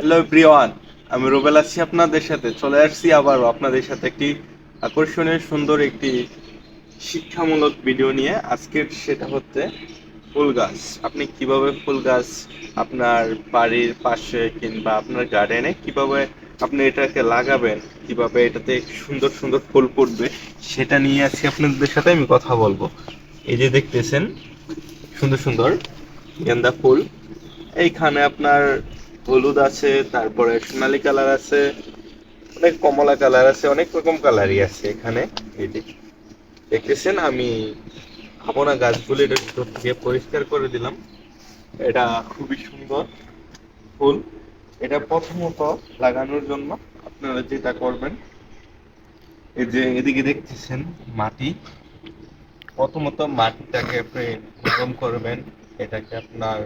Hello Priyan আমি রুবেল আছি আপনাদের সাথে। চলে আসছি আবারও আপনাদের সাথে একটি আকর্ষণীয়, সুন্দর একটি শিক্ষামূলক ভিডিও নিয়ে। আজকের সেটা হচ্ছে ফুল গাছ। আপনি কীভাবে ফুল গাছ আপনার বাড়ির পাশে কিংবা আপনার গার্ডেনে কীভাবে আপনি এটাকে লাগাবেন, কীভাবে এটাতে সুন্দর সুন্দর ফুল ফুটবে, সেটা নিয়ে আজকে আপনাদের সাথে আমি কথা বলব। এই যে দেখতেছেন, সুন্দর সুন্দর গেন্দা ফুল। এইখানে আপনার হলুদ আছে, তারপরে সোনালী কালার আছে, অনেক কমলা কালার আছে, অনেক রকম কালারই আছে এখানে। দেখতেছেন, আমি আপনা গাছগুলি ভিতর থেকে পরিষ্কার করে দিলাম। এটা খুবই সুন্দর ফুল। এটা প্রথমত লাগানোর জন্য আপনারা যেটা করবেন, এই যে এদিকে দেখতেছেন মাটি। প্রথমত মাটিটাকে আপনি নরম করবেন, এটাকে আপনার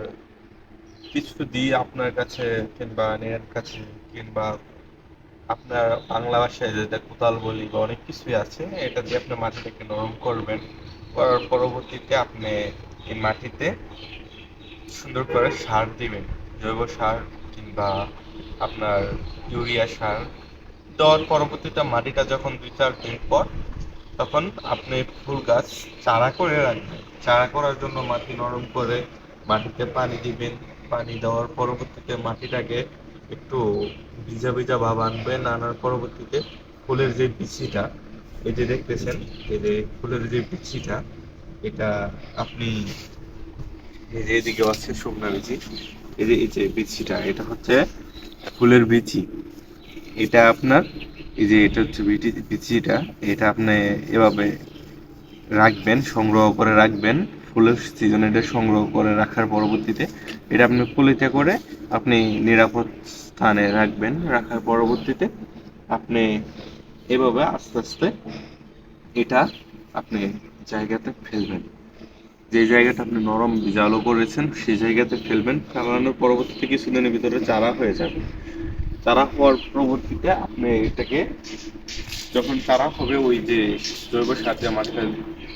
কিছু দিয়ে আপনার কাছে কিংবা নেয়ার কাছে কিংবা আপনার বাংলা ভাষায় যেটা কোদাল বলি বা অনেক কিছুই আছে, এটা দিয়ে আপনি মাটিটাকে নরম করবেন। করার পরবর্তীতে আপনি এই মাটিতে সুন্দর করে সার দিবেন। জৈব সার কিংবা আপনার ইউরিয়া সার দেওয়ার পরবর্তীতে মাটিটা যখন দুই চার দিন পর তখন আপনি ফুল গাছ চারা করে রাখবেন। চারা করার জন্য মাটি নরম করে মাটিতে পানি দিবেন। পানি দেওয়ার পরবর্তীতে মাটিটাকে একটু ভিজা ভিজা ভাব আনবেন আনার পরবর্তীতে ফুলের যে বিচিটা, এই যে দেখতেছেন, এই যে ফুলের যে বিচিটা, এটা আপনি এই যে এদিকে আছে শুকনা বিচি, এই যে এই যে বিচিটা, এটা হচ্ছে ফুলের বিচি। এটা আপনার, এই যে এটা হচ্ছে বিটি, বিচিটা, এটা আপনি এভাবে রাখবেন, সংগ্রহ করে রাখবেন। ফুলের সিজনে এটা সংগ্রহ করে রাখার পরবর্তীতে, এটা আপনি পলিতে করে আপনি নিরাপদ স্থানে রাখবেন। রাখার পরবর্তীতে আপনি এভাবে আস্তে আস্তে এটা আপনি জায়গাতে ফেলবেন। যে জায়গাটা আপনি নরম জালো করেছেন, সেই জায়গাতে ফেলবেন। ফেলানোর পরবর্তীতে কিছুদিনের ভিতরে চারা হয়ে যাবে। চারা হওয়ার পরবর্তীতে আপনি এটাকে যখন চারা হবে, ওই যে জৈব সার দিয়ে মাটিটা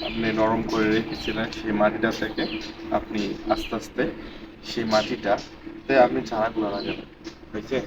আপনি নরম করে রেখেছিলেন সেই মাটিটা থেকে, আপনি আস্তে আস্তে সেই মাটিটাতে আপনি চারাগুলো লাগাবেন, হয়েছে?